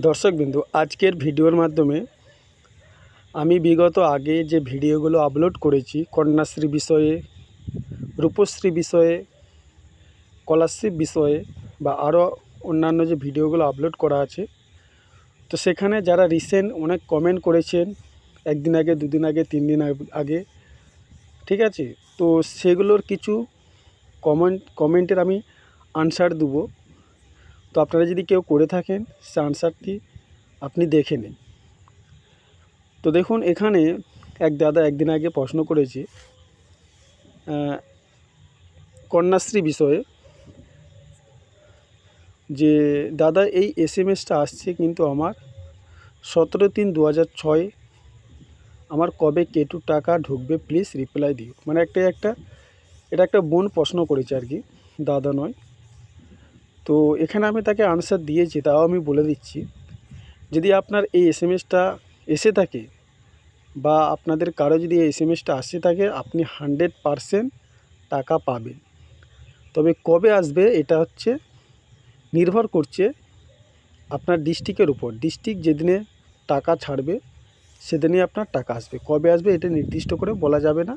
দর্শকবিন্দু আজকের ভিডিওর মাধ্যমে আমি বিগত আগে যে ভিডিওগুলো আপলোড করেছি, কন্যাশ্রী বিষয়ে, রূপশ্রী বিষয়ে স্কলারশিপ বিষয়ে বা আরও অন্যান্য যে ভিডিওগুলো আপলোড করা আছে, তো সেখানে যারা রিসেন্ট অনেক কমেন্ট করেছেন, একদিন আগে, দুদিন আগে, তিন দিন আগ- আগে, ঠিক আছে? তো সেগুলোর কিছু কমেন্ট কমেন্টের আমি আনসার দেবো। তো আপনারা যদি কেউ করে থাকেন সে আনসারটি আপনি দেখে নিন। তো দেখুন, এখানে এক দাদা একদিন আগে প্রশ্ন করেছে কন্যাশ্রী বিষয়ে যে, দাদা, এই এস এম এসটা আসছে কিন্তু আমার সতেরো তিন দু হাজার ছয়, আমার কবে কেটু টাকা ঢুকবে প্লিজ রিপ্লাই দিও। মানে একটা একটা, এটা একটা বোন প্রশ্ন করেছে আর কি, দাদা নয়। তো এখানে আমি তাকে আনসার দিয়েছি, তাও আমি বলে দিচ্ছি। যদি আপনার এই এস এসে থাকে বা আপনাদের কারও যদি এই এস এম এসটা আসে থাকে, আপনি হান্ড্রেড পারসেন্ট টাকা পাবেন। তবে কবে আসবে এটা হচ্ছে নির্ভর করছে আপনার ডিস্ট্রিক্টের উপর। ডিস্ট্রিক্ট যেদিনে টাকা ছাড়বে সেদিনই আপনার টাকা আসবে। কবে আসবে এটা নির্দিষ্ট করে বলা যাবে না।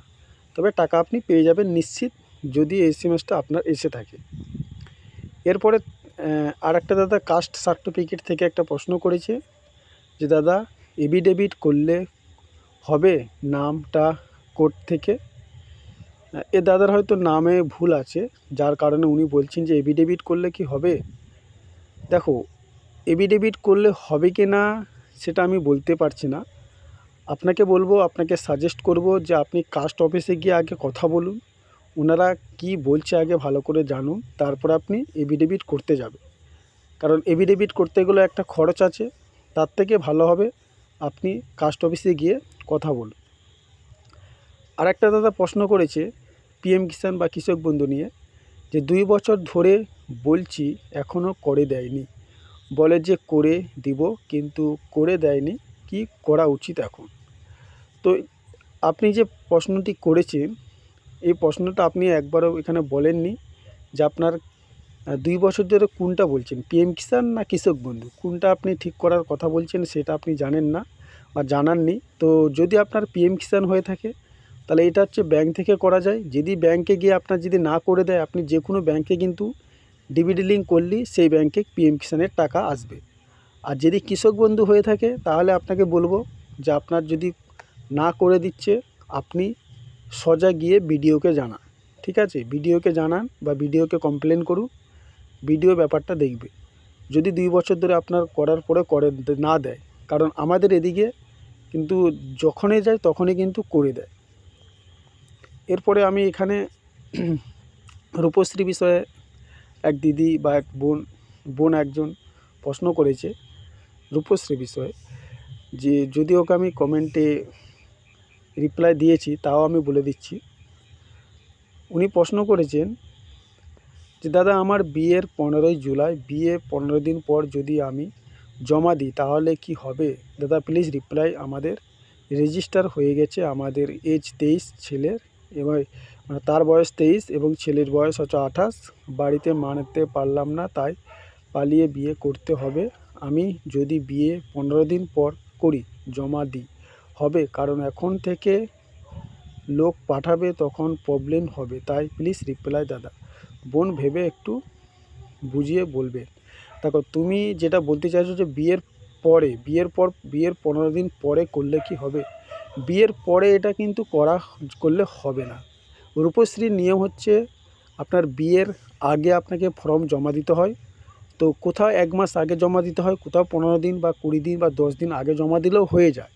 তবে টাকা আপনি পেয়ে যাবেন নিশ্চিত যদি এই এস এম এসটা আপনার এসে থাকে। এরপরে আর একটা দাদা কাস্ট সার্টিফিকেট থেকে একটা প্রশ্ন করেছে যে, দাদা এভিডেভিট করলে হবে নামটা কোর্ট থেকে? এ দাদার হয়তো নামে ভুল আছে, যার কারণে উনি বলছেন যে এভিডেভিট করলে কি হবে? দেখো এভিডেভিট করলে হবে কি না, সেটা আমি বলতে পারছি না। আপনাকে বলব, আপনাকে সাজেস্ট করব যে, আপনি কাস্ট অফিসে গিয়ে আগে কথা বলুন। ওনারা কি বলছে আগে ভালো করে জানুন, তারপর আপনি এভিডেভিট করতে যাবে কারণ এভিডেভিট করতে গেলে একটা খরচ আছে, তার থেকে ভালো হবে আপনি কাস্ট অফিসে গিয়ে কথা বলুন। আর একটা দাদা প্রশ্ন করেছে পিএম কিষাণ বা কৃষক বন্ধু নিয়ে যে, দুই বছর ধরে বলছি এখনও করে দেয়নি। বলে যে, করে দিব, কিন্তু করে দেয়নি, কি করা উচিত এখন? তো আপনি যে প্রশ্নটি করেছেন এই প্রশ্নটা আপনি একবারও এখানে বলেননি যে আপনার দুই বছর ধরে কোনটা বলছেন? পিএম কিষাণ না কৃষক বন্ধু? কোনটা আপনি ঠিক করার কথা বলছেন সেটা আপনি জানেন না বা জানাননি তো যদি আপনার পিএম কিষাণ হয়ে থাকে, তাহলে এটা হচ্ছে ব্যাংক থেকে করা যায়। যদি ব্যাংকে গিয়ে আপনার যদি না করে দেয়, আপনি যে কোনো ব্যাংকে কিন্তু ডিবিডি লিঙ্ক করলেই সেই ব্যাংকে পিএম কিষাণের টাকা আসবে। আর যদি কৃষক বন্ধু হয়ে থাকে, তাহলে আপনাকে বলব যে আপনার যদি না করে দিচ্ছে, আপনি সোজা গিয়ে বিডিওকে জানান, ঠিক আছে? বিডিওকে জানান বা বিডিওকে কমপ্লেন করুন বিডিও ব্যাপারটা দেখবে। যদি দুই বছর ধরে আপনার করার পরে করে না দেয়, কারণ আমাদের এদিকে কিন্তু যখনই যায় তখনই কিন্তু করে দেয়। এরপরে আমি এখানে রূপশ্রী বিষয়ে এক দিদি বা এক বোন বোন একজন প্রশ্ন করেছে রূপশ্রী বিষয়ে যে যদি ওকে আমি কমেন্টে রিপ্লাই দিয়েছি, তাও আমি বলে দিচ্ছি। উনি প্রশ্ন করেছেন যে, দাদা, আমার বিয়ের পনেরোই জুলাই, বিয়ে পনেরো দিন পর যদি আমি জমা দিই, তাহলে কি হবে? দাদা প্লিজ রিপ্লাই আমাদের রেজিস্টার হয়ে গেছে, আমাদের এজ তেইশ ছেলের এবার মানে তার বয়স তেইশ এবং ছেলের বয়স হচ্ছে আঠাশ। বাড়িতে মানতে পারলাম না, তাই পালিয়ে বিয়ে করতে হবে। আমি যদি বিয়ে পনেরো দিন পর করি, জমা দিই। হবে, কারণ এখন থেকে লোক পাঠাবে তখন প্রবলেম হবে। তাই প্লিজ রিপ্লাই দাদা। বোন ভেবে একটু বুঝিয়ে বলবে। দেখো, তুমি যেটা বলতে চাইছো যে বিয়ের পরে, বিয়ের পর, বিয়ের পনেরো দিন পরে করলে কি হবে? বিয়ের পরে এটা কিন্তু করা, করলে হবে না। রূপশ্রীর নিয়ম হচ্ছে আপনার বিয়ের আগে আপনাকে ফর্ম জমা দিতে হয়। তো কোথাও এক মাস আগে জমা দিতে হয়, কোথাও পনেরো দিন বা কুড়ি দিন বা দশ দিন আগে জমা দিলেও হয়ে যায়।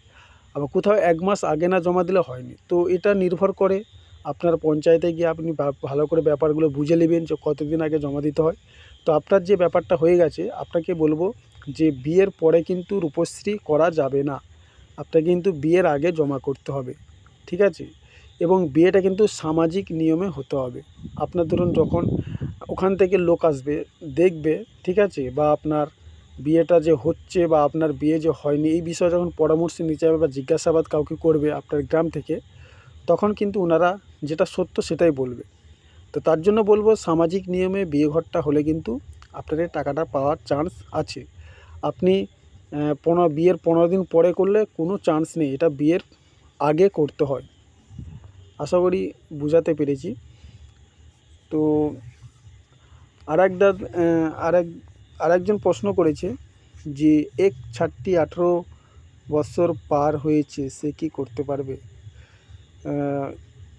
আবার কোথাও এক মাস আগে না জমা দিলে হয়নি। তো এটা নির্ভর করে আপনার পঞ্চায়েতে গিয়ে আপনি ভালো করে ব্যাপারগুলো বুঝে নেবেন যে কতদিন আগে জমা দিতে হয়। তো আপনার যে ব্যাপারটা হয়ে গেছে, আপনাকে বলব যে বিয়ের পরে কিন্তু রূপশ্রী করা যাবে না। আপনাকে কিন্তু বিয়ের আগে জমা করতে হবে, ঠিক আছে? এবং বিয়েটা কিন্তু সামাজিক নিয়মে হতে হবে। আপনার ধরুন যখন ওখান থেকে লোক আসবে, দেখবে, ঠিক আছে? বা আপনার বিয়েটা যে হচ্ছে বা আপনার বিয়ে যে হয়নি, এই বিষয়ে যখন পরামর্শ নিতে যাবে বা জিজ্ঞাসাবাদ কাউকে করবে আপনার গ্রাম থেকে, তখন কিন্তু ওনারা যেটা সত্য সেটাই বলবে। তো তার জন্য বলব, সামাজিক নিয়মে বিয়ে ঘরটা হলে কিন্তু আপনার টাকাটা পাওয়ার চান্স আছে। আপনি পনেরো, বিয়ের পনেরো দিন পরে করলে কোনো চান্স নেই, এটা বিয়ের আগে করতে হয়। আশা করি বোঝাতে পেরেছি। তো আর এক দাদ আর এক আরেকজন প্রশ্ন করেছে যে, এক ছাট্টি আঠেরো বছর পার হয়েছে, সে কি করতে পারবে?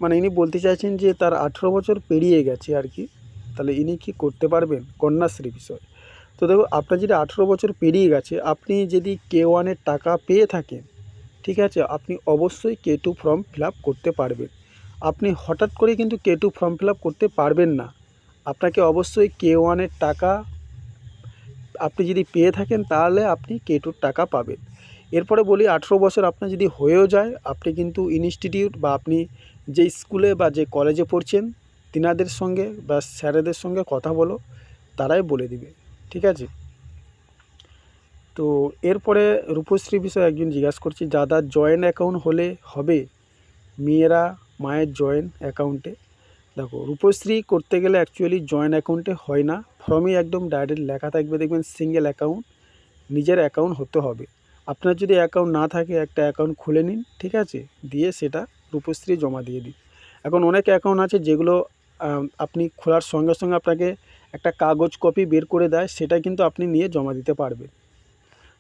মানে ইনি বলতে চাইছেন যে, তার আঠেরো বছর পেরিয়ে গেছে আর কি, তাহলে ইনি কি করতে পারবেন কন্যাশ্রী বিষয়? তো দেখো, আপনার যদি আঠেরো বছর পেরিয়ে গেছে, আপনি যদি কে ওয়ানের টাকা পেয়ে থাকেন, ঠিক আছে, আপনি অবশ্যই কে টু ফর্ম ফিল করতে পারবেন। আপনি হঠাৎ করে কিন্তু কে টু ফর্ম ফিল করতে পারবেন না। আপনাকে অবশ্যই কে ওয়ানের টাকা আপনি যদি পেয়ে থাকেন তাহলে আপনি কে টুর টাকা পাবেন। এরপরে বলি, আঠেরো বছর আপনার যদি হয়েও যায়, আপনি কিন্তু ইনস্টিটিউট বা আপনি যে স্কুলে বা যে কলেজে পড়ছেন, তিনাদের সঙ্গে বা স্যারেদের সঙ্গে কথা বলো, তারাই বলে দিবে। ঠিক আছে? তো এরপরে রূপশ্রী বিষয়ে একজন জিজ্ঞাসা করছি দাদা জয়েন্ট অ্যাকাউন্ট হলে হবে? মেয়েরা, মায়ের জয়েন্ট অ্যাকাউন্টে দেখো, রূপশ্রী করতে গেলে অ্যাকচুয়ালি জয়েন্ট অ্যাকাউন্টে হয় না। ফর্মে একদম ডাইরেক্ট লেখা থাকবে, দেখবেন সিঙ্গেল অ্যাকাউন্ট নিজের অ্যাকাউন্ট হতে হবে। আপনার যদি অ্যাকাউন্ট না থাকে, একটা অ্যাকাউন্ট খুলে নিন, ঠিক আছে? দিয়ে সেটা রূপশ্রী জমা দিয়ে দিন। এখন অনেক অ্যাকাউন্ট আছে যেগুলো আপনি খোলার সঙ্গে সঙ্গে আপনাকে একটা কাগজ কপি বের করে দেয়, সেটা কিন্তু আপনি নিয়ে জমা দিতে পারবেন।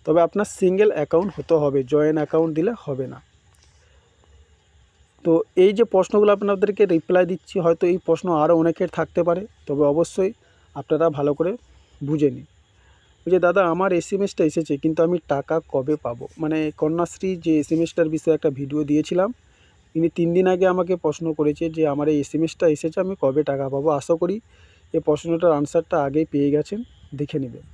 তবে আপনার সিঙ্গেল অ্যাকাউন্ট হতে হবে জয়েন্ট অ্যাকাউন্ট দিলে হবে না। তো এই যে প্রশ্নগুলো আপনাদেরকে রিপ্লাই দিচ্ছি, হয়তো এই প্রশ্ন আরও অনেকের থাকতে পারে, তবে অবশ্যই আপনারা ভালো করে বুঝে নিন। যে দাদা, আমার এস এম এসটা এসেছে, কিন্তু আমি টাকা কবে পাবো? মানে কন্যাশ্রী যে এস এম এসটার বিষয়ে একটা ভিডিও দিয়েছিলাম, ইনি তিন দিন আগে আমাকে প্রশ্ন করেছে যে, আমার এই এস এম এসটা এসেছে, আমি কবে টাকা পাবো? আশা করি এই প্রশ্নটার আনসারটা আগেই পেয়ে গেছেন, দেখে নেবেন।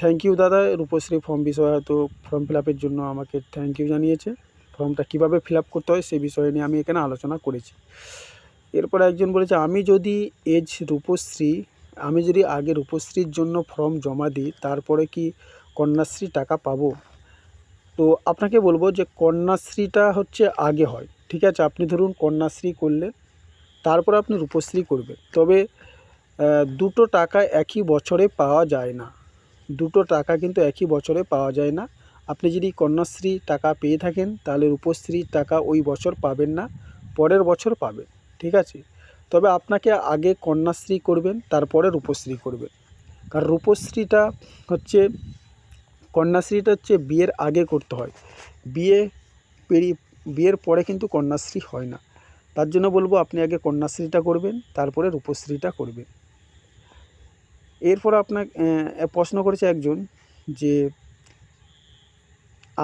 থ্যাংক ইউ দাদা, রূপশ্রী ফর্ম বিষয়ে হয়তো ফর্ম ফিল জন্য আমাকে থ্যাংক ইউ জানিয়েছে। ফর্মটা কীভাবে ফিল করতে হয় সে বিষয়ে নিয়ে আমি এখানে আলোচনা করেছি। এরপর একজন বলেছে, আমি যদি এজ রূপশ্রী, আমি যদি আগে রূপশ্রীর জন্য ফর্ম জমা দিই, তারপরে কি কন্যাশ্রী টাকা পাবো? তো আপনাকে বলব যে কন্যাশ্রীটা হচ্ছে আগে হয়। ঠিক আছে, আপনি ধরুন কন্যাশ্রী করলে তারপর আপনি রূপশ্রী করবেন। তবে দুটো টাকা একই বছরে পাওয়া যায় না। দুটো টাকা কিন্তু একই বছরে পাওয়া যায় না। আপনি যদি কন্যাশ্রী টাকা পেয়ে থাকেন, তাহলে রূপশ্রীর টাকা ওই বছর পাবেন না, পরের বছর পাবেন। ঠিক আছে? তবে আপনাকে আগে কন্যাশ্রী করবেন, তারপরে রূপশ্রী করবেন। কারণ রূপশ্রীটা হচ্ছে, কন্যাশ্রীটা হচ্ছে বিয়ের আগে করতে হয়। বিয়ে পেরিয়ে বিয়ের পরে কিন্তু কন্যাশ্রী হয় না। তার জন্য বলব, আপনি আগে কন্যাশ্রীটা করবেন, তারপরে রূপশ্রীটা করবেন। এরপর আপনার প্রশ্ন করেছে একজন যে,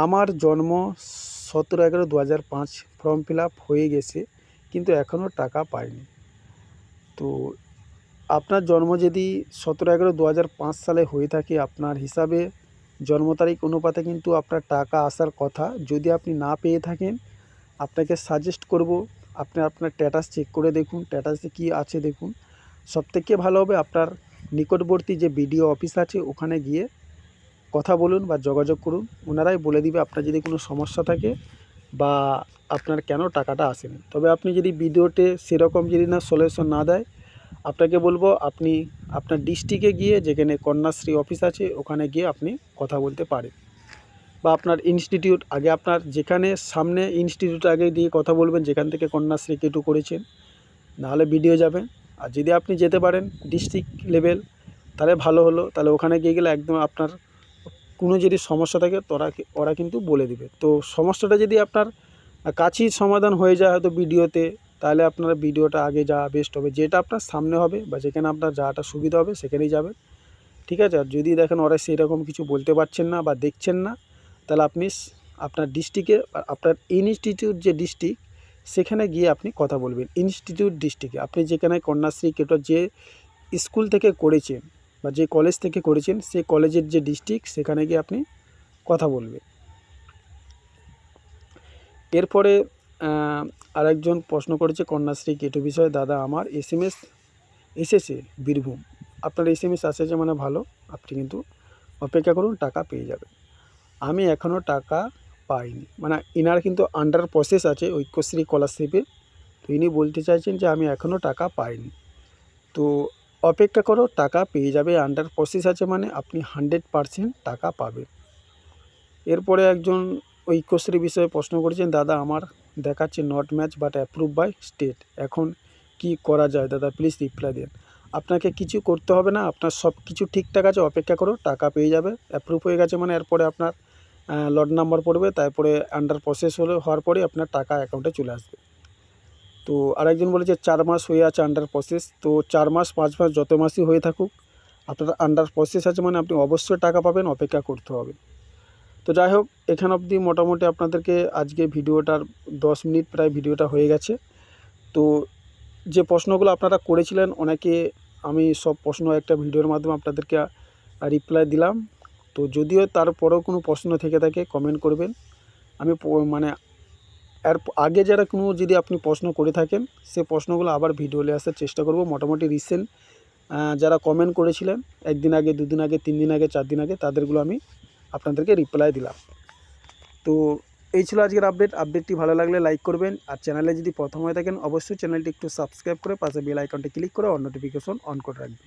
আমার জন্ম সতেরো এগারো দু হাজার পাঁচ ফর্ম ফিল হয়ে গেছে। কিন্তু এখনও টাকা পায়নি তো আপনার জন্ম যদি সতেরো এগারো দু সালে হয়ে থাকে, আপনার হিসাবে জন্ম তারিখ অনুপাতে কিন্তু আপনার টাকা আসার কথা। যদি আপনি না পেয়ে থাকেন, আপনাকে সাজেস্ট করব, আপনি আপনার স্ট্যাটাস চেক করে দেখুন স্ট্যাটাসে কী আছে দেখুন। সবথেকে ভালো হবে আপনার নিকটবর্তী যে বিডিও অফিস আছে, ওখানে গিয়ে কথা বলুন বা যোগাযোগ করুন। ওনারাই বলে দিবে আপনার যদি কোনো সমস্যা থাকে বা আপনার কেন টাকাটা আসেনি? তবে আপনি যদি ভিডিওতে সেরকম যদি না সলিউশন না দেয়, আপনাকে বলব আপনি আপনার ডিস্ট্রিক্টে গিয়ে যেখানে কন্যাশ্রী অফিস আছে, ওখানে গিয়ে আপনি কথা বলতে পারেন। বা আপনার ইনস্টিটিউট আগে আপনার যেখানে সামনে ইনস্টিটিউট আগে দিয়ে কথা বলবেন, যেখান থেকে কন্যাশ্রী কেটু করেছেন, নাহলে ভিডিও যাবেন আর যদি আপনি যেতে পারেন ডিস্ট্রিক্ট লেভেল তাহলে ভালো হলো। তাহলে ওখানে গিয়ে গেলে একদম আপনার কোনো যদি সমস্যা থাকে, তোরা ওরা কিন্তু বলে দিবে। তো সমস্যাটা যদি আপনার কাছেই সমাধান হয়ে যায় হয়তো ভিডিওতে, তাহলে আপনার ভিডিওটা আগে যাওয়া বেস্ট হবে। যেটা আপনার সামনে হবে বা যেখানে আপনার যাওয়াটা সুবিধা হবে সেখানেই যাবেন। ঠিক আছে? আর যদি দেখেন ওরা সেই রকম কিছু বলতে পারছেন না বা দেখছেন না, তাহলে আপনি আপনার ডিস্ট্রিক্টে আপনার ইনস্টিটিউট যে ডিস্ট্রিক্ট সেখানে গিয়ে আপনি কথা বলবেন। ইনস্টিটিউট ডিস্ট্রিক্টে আপনি যেখানে কন্যাশ্রী কেটো যে স্কুল থেকে করেছেন বা যে কলেজ থেকে করেছেন সেই কলেজের যে ডিস্ট্রিক্ট সেখানে গিয়ে আপনি কথা বলবেন। এরপরে আরেকজন প্রশ্ন করেছে কন্যাশ্রী কেটু বিষয়ে, দাদা, আমার এস এম এস এসেছে বীরভূম। আপনার এস এম এস আসেছে মানে ভালো? আপনি কিন্তু অপেক্ষা করুন, টাকা পেয়ে যাবেন। আমি এখনও টাকা পাইনি। মানে ইনার কিন্তু আন্ডার প্রসেস আছে ঐক্যশ্রী স্কলারশিপে তো ইনি বলতে চাইছেন যে, আমি এখনও টাকা পাইনি। তো অপেক্ষা করো, টাকা পেয়ে যাবে আন্ডার প্রসেস আছে মানে আপনি হান্ড্রেড পারসেন্ট টাকা পাবেন। এরপরে একজন ঐক্যশ্রী বিষয়ে প্রশ্ন করেছেন, দাদা, আমার দেখাচ্ছে not match but approve by state এখন কি করা যায়? দাদা প্লিজ রিপ্লাই দিন। আপনাকে কিছু করতে হবে না, আপনার সব কিছু ঠিকঠাক আছে, অপেক্ষা করো, টাকা পেয়ে যাবে অ্যাপ্রুভ হয়ে গেছে মানে এরপরে আপনার লট নাম্বার পড়বে, তারপরে আন্ডার প্রসেস হলে, হওয়ার পরে আপনার টাকা অ্যাকাউন্টে চলে আসবে। তো আরেকজন বলেছে, চার মাস হয়ে আছে আন্ডার প্রসেস তো চার মাস, পাঁচ মাস যত মাসই হয়ে থাকুক, আপনার আন্ডার প্রসেস আছে মানে আপনি অবশ্যই টাকা পাবেন, অপেক্ষা করতে হবে। তো যাই হোক, এখান অবধি মোটামুটি আপনাদেরকে আজকে ভিডিওটার দশ মিনিট প্রায় ভিডিওটা হয়ে গেছে। তো যে প্রশ্নগুলো আপনারা করেছিলেন, অনেকে আমি সব প্রশ্ন একটা ভিডিওর মাধ্যমে আপনাদেরকে রিপ্লাই দিলাম। তো যদিও তারপরেও কোনো প্রশ্ন থেকে থাকে কমেন্ট করবেন। আমি মানে এর আগে যারা কোনো যদি আপনি প্রশ্ন করে থাকেন, সে প্রশ্নগুলো আবার ভিডিওলে আসার চেষ্টা করব। মোটামুটি রিসেন্ট যারা কমেন্ট করেছিলেন, একদিন আগে, দুদিন আগে তিন দিন আগে চার দিন আগে, তাদেরগুলো আমি আপনাদেরকে রিপ্লাই দিলাম। তো এই ছিল আজকের আপডেট আপডেটটি ভালো লাগলে লাইক করবেন। আর চ্যানেলে যদি প্রথম হয়ে থাকেন, অবশ্যই চ্যানেলটি একটু সাবস্ক্রাইব করে পাশে বেল আইকনটি ক্লিক করে অন নোটিফিকেশন অন করে রাখবেন।